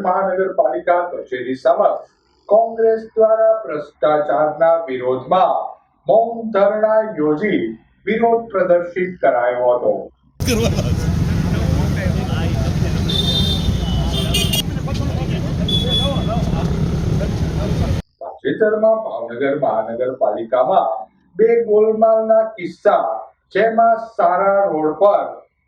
મહાનગરપાલિકા કચેરી સમક્ષ કોંગ્રેસ દ્વારા ભ્રષ્ટાચારના વિરોધમાં મૌન ધરણા યોજી વિરોધ પ્રદર્શિત કરાયો હતો. તાજેતરમાં ભાવનગર મહાનગરપાલિકામાં બે ગોલમાલના કિસ્સા, જેમાં સારા રોડ પર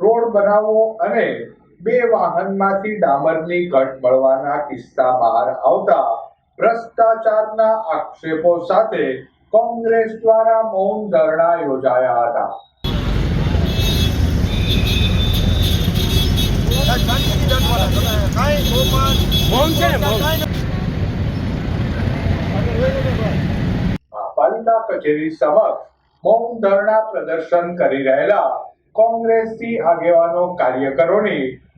રોડ બનાવવો અને બે વાહનમાંથી ડામરની ઘટ મળવાના કિસ્સા બહાર આવતા ભ્રષ્ટાચારના આક્ષેપો સાથે કોંગ્રેસ દ્વારા મૌન ધરણા યોજાયા હતા. પાલિકા કચેરી સમક્ષ મૌન ધરણા પ્રદર્શન કરી રહેલા કોંગ્રેસથી આગેવાનો કાર્યકરોની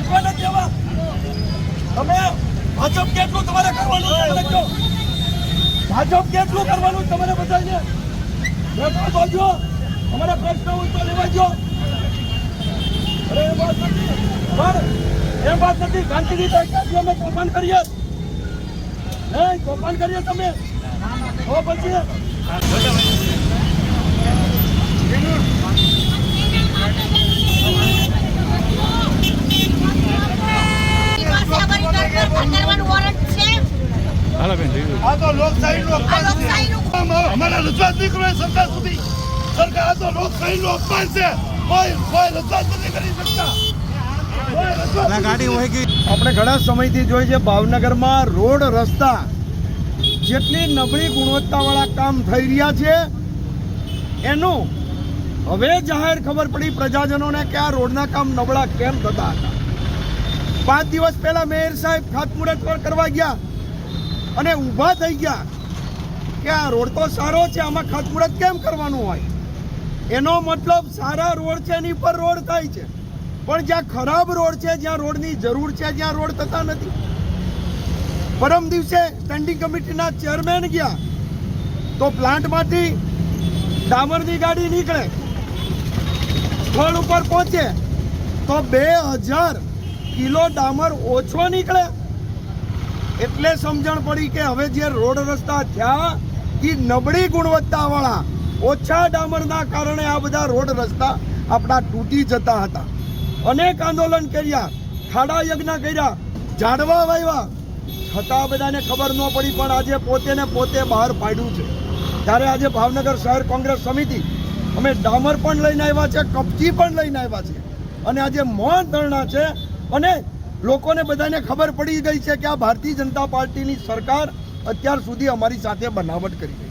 વેચવા નથી દેવા તમે ભાજપ કેટલું તમારે કરવાનું છે. ભાજપ કેટલું કરવાનું તમારે બધાને? વેચવા બોલજો જો તમારા પ્રશ્ન હોય તો લેવા જો અરે, એ વાત નથી. પણ એ વાત નથી. ગાંધીજી તો અમે તોફાન કરીએ. નહીં તોફાન કરીએ તમે. તો પછી પાસે અમારી ઘર પર કરવાનું વોરંટ છે આ તો લોકશાહીનું આ અપમાન છે. અમારા રજૂઆત નહીં સરકાર સુધી. સરકાર આ તો લોકશાહીનું અપમાન છે. કોઈ કોઈ રજૂઆત નથી કરી શકતા. આપણે ઘણા સમયથી જોઈએ છે ભાવનગરમાં રોડ રસ્તા. જેટલી નબળી ગુણવત્તાવાળા કામ થઈ રહ્યા છે એનું હવે જાહેર ખબર પડી પ્રજાજનોને કે આ રોડના કામ નબળા કેમ થતા હતા. પાંચ દિવસ પહેલા મેયર સાહેબ ખાતમુહૂર્ત પર કરવા ગયા. અને ઊભા થઈ ગયા કે આ રોડ તો સારો છે, આમાં ખાતમુહૂર્ત કેમ કરવાનું હોય? એનો મતલબ સારા રોડ છે, એની પર રોડ થાય છે. પણ જ્યાં ખરાબ રોડ છે, જ્યાં રોડની જરૂર છે જ્યાં રોડ થતા નથી. પરમ દિવસે સ્ટેન્ડિંગ કમિટીના ચેરમેન ગયા, તો પ્લાન્ટમાંથી ડામરની ગાડી નીકળે. સ્થળ ઉપર પહોંચે, તો બે હજાર કિલો ડામર ઓછો નીકળે. એટલે સમજણ પડી કે હવે જે રોડ રસ્તા થયા એ નબળી ગુણવત્તાવાળા, ઓછા ડામરના કારણે આ બધા રોડ રસ્તા આપણા તૂટી જતા હતા. અનેક આંદોલન કર્યા, ખાડા યજ્ઞ કર્યા, ઝાડવા વાવ્યા છતાં બધાને ખબર ન પડી, પણ આજે પોતે ને પોતે બહાર પાડ્યું છે. ત્યારે આજે ભાવનગર શહેર કોંગ્રેસ સમિતિ, અમે ડામર પણ લઈને આવ્યા છે, કપચી પણ લઈને આવ્યા છે. અને આજે મૌન ધરણા છે, અને લોકોને બધાને ખબર પડી ગઈ છે કે આ ભારતીય જનતા પાર્ટીની સરકાર અત્યાર સુધી અમારી સાથે બનાવટ કરી ગઈ